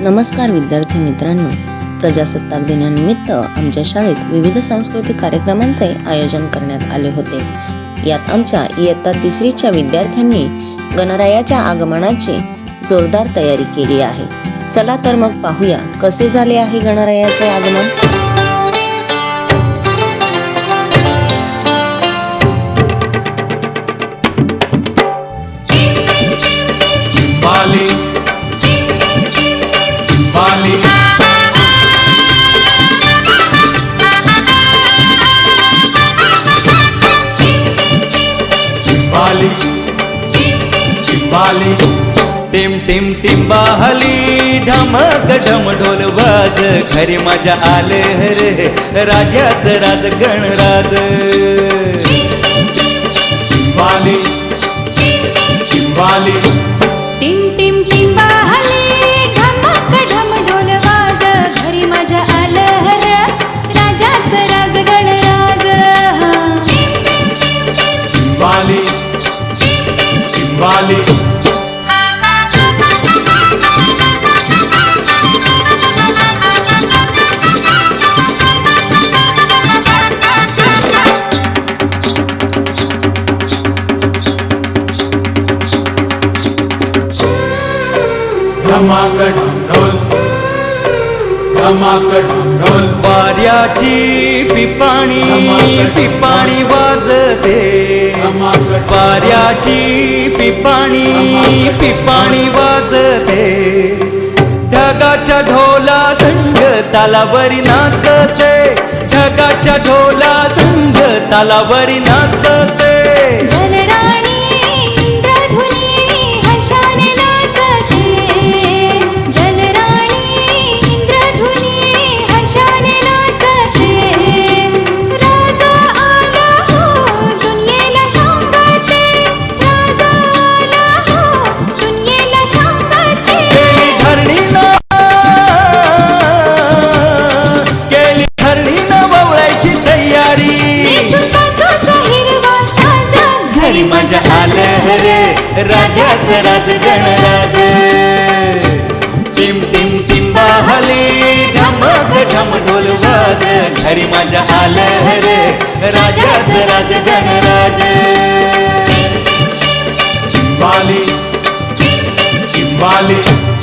नमस्कार विद्यार्थी मित्रांनो. प्रजासत्ताक दिनानिमित्त आमच्या शाळेत विविध सांस्कृतिक कार्यक्रमांचे आयोजन करण्यात आले होते. यात आमच्या इयत्ता तिसरीच्या विद्यार्थ्यांनी गणरायाच्या आगमनाची जोरदार तयारी केली आहे. चला तर मग पाहूया कसे झाले आहे गणरायाचे आगमन? टिम टिम टिंबाहली ढमक ढम ढोल वाज खरी माझ्या आले रे राजाच राज गणराज. Bali Bali टिम टिम टिंबाहली ढोल ढोल वाऱ्याची पिपाणी पिपाणी वाजते. वाऱ्याची पिपाणी पिपाणी वाजते. ढगाच्या ढोला संग तालावरी नाचते. ढगाच्या ढोला संग तालावरी नाचते. राजाच राज गणराज टिम टिम टिंबाहले ढमक ढम ढोल वाज. घरी माझ्या आलं रे राजाच राज गणराज Bali Bali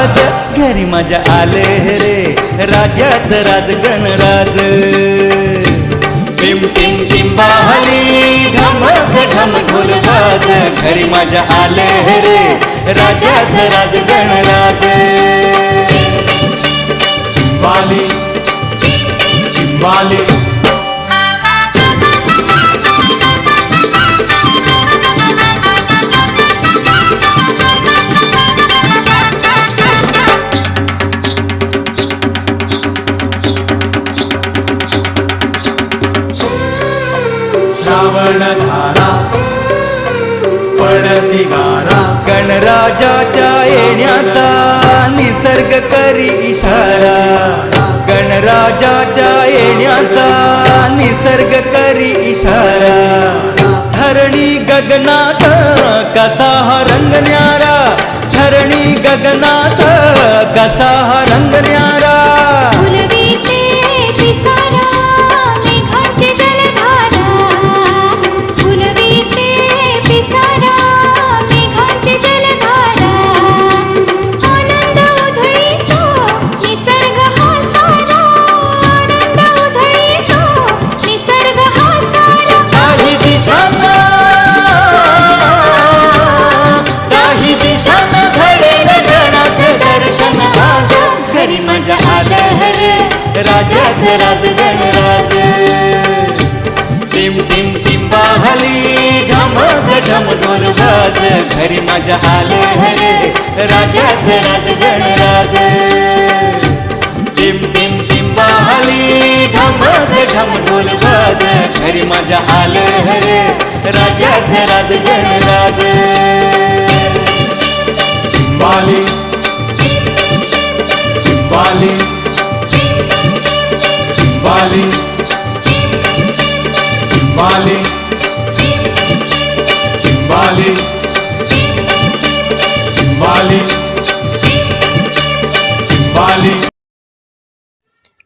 आज घरी माझ्या आले रे. राजाच राज गणराज. टिम टिम टिंबाहली ढमक ढम ढोल बाज घरी माझ्या आले रे. राजाच राज गणराज. कर्णधारा धारा गणराजाच्या येण्याचा निसर्ग करी इशारा. गणराजाच्या येण्याचा निसर्ग करी इशारा. धरणी गगनात कसा हा रंग ढमक भाज घरी माझ्या आले हरे. राजाच राज. गणराज टिम टिम टिंबाहली ढमक ढम ढोल वाज घरी माझ्या आलं हरे. राजाच राज. गणराज